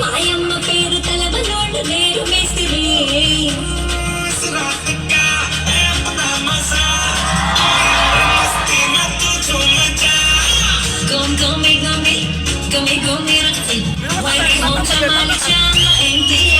మాయమ్మ పేరు తలబలోడు పేరు మేస్తిరి Go me, go me, go me, go me, go me, go me, go me, go me, go me, go me,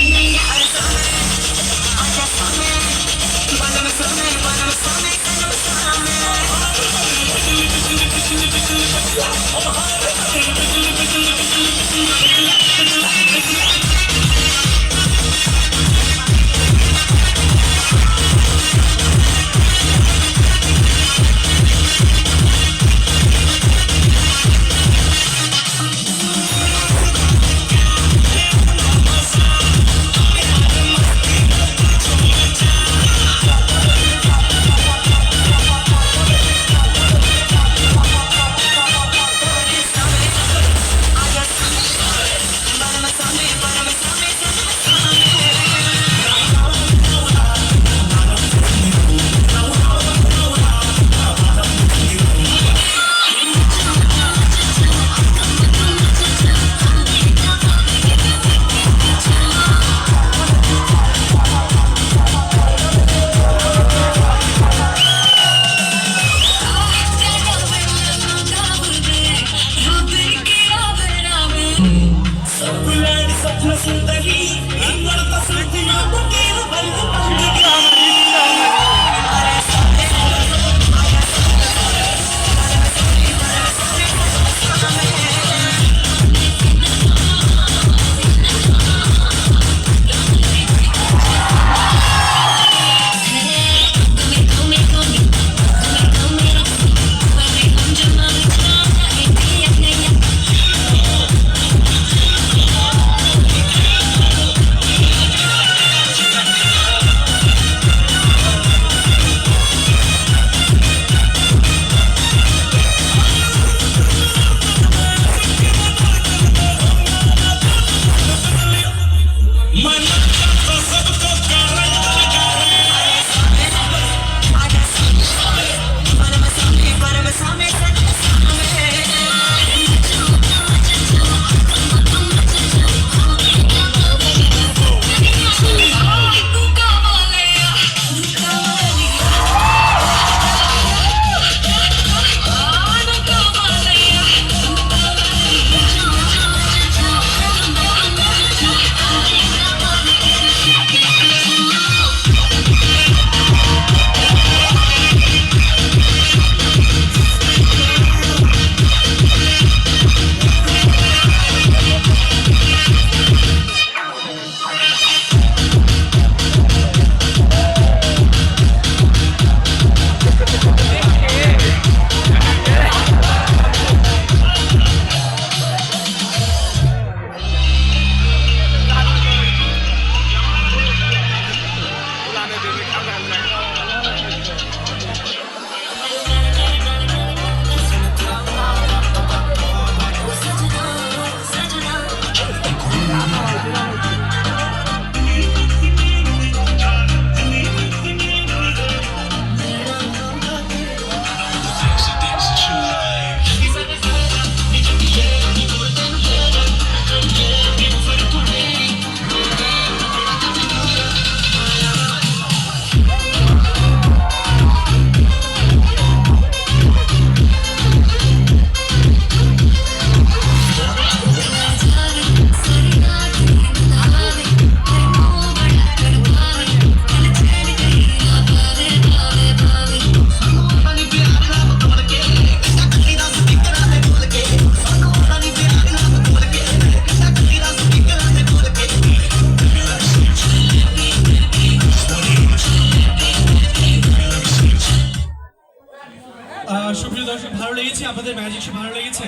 আপনাদের magic show ভালো লেগেছে?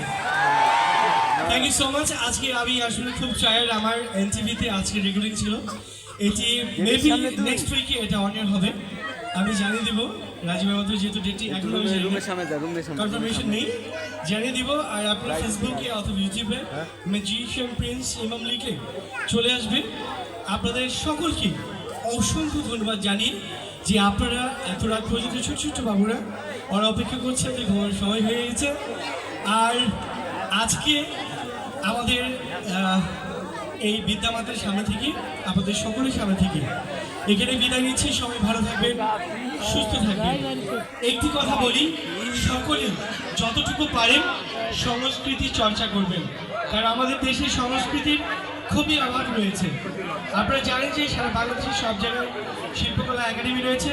থ্যাংক ইউ সো মাচ আজকে আমি আসলে খুব চায়ের আমার এনটিভিতে আজকে রেকর্ডিং ছিল। এটি মেবি নেক্সট উইকে এটা অনিয়ার হবে। আমি জানিয়ে দিব রাজীব আমাদের যেহেতু ডেটটি এখনও রুমের সামনে যা রুমের সামনে। কনফার্মেশন নেই। জানিয়ে দিব আর আপনার ফেসবুকে অথবা ইউটিউবে ম্যাজিশিয়ান প্রিন্স ইমাম লিখে চলে আসবে আপনাদের সকলকে অসংখ্য ধন্যবাদ জানিয়ে যে আপনারা এত রাত পর্যন্ত ছোট ছোট বাবুরা ওরা অপেক্ষা করছে, যে ঘুমানোর সময় হয়ে গেছে। আর আজকে আমাদের এই বিদ্যামাতার সামনে থেকে আমাদের সকলের সামনে থেকে, এখানে বিদায় নিচ্ছি। সবাই ভালো থাকবেন, সুস্থ থাকবেন। একটি কথা বলি, সকলে যতটুকু পারেন সংস্কৃতি চর্চা করবেন। কারণ আমাদের দেশে সংস্কৃতির খুবই অভাব রয়েছে। আপনারা জানেন যে সারা বাংলাদেশের সব জায়গায় শিল্পকলা একাডেমি রয়েছে।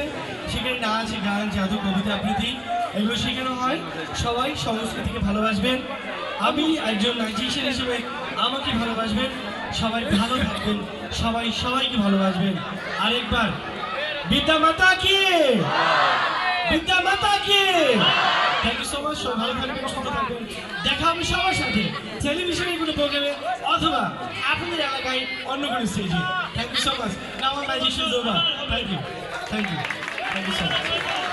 সেখানে নাচ, গান, জাদু, কবিতা, আবৃত্তি, এগুলো শেখানো হয়। সবাই সংস্কৃতিকে ভালোবাসবেন। আমি একজন ম্যাজিশিয়ান হিসেবে আমাকে ভালোবাসবেন। সবাই ভালো থাকবেন। সবাই সবাইকে ভালোবাসবেন। আরেকবার, বিদ্যা মাতা কি? বিদ্যা মাতা কি? থ্যাংক ইউ সো মাচ সবাই ভালো থাকবেন, সুস্থ থাকবেন। দেখা হবে সবার সাথে টেলিভিশনে কোনো প্রোগ্রামে অথবা আপনাদের এলাকায় অন্য কোনো স্টেজে thank you so much now magician over thank you thank you thank you so much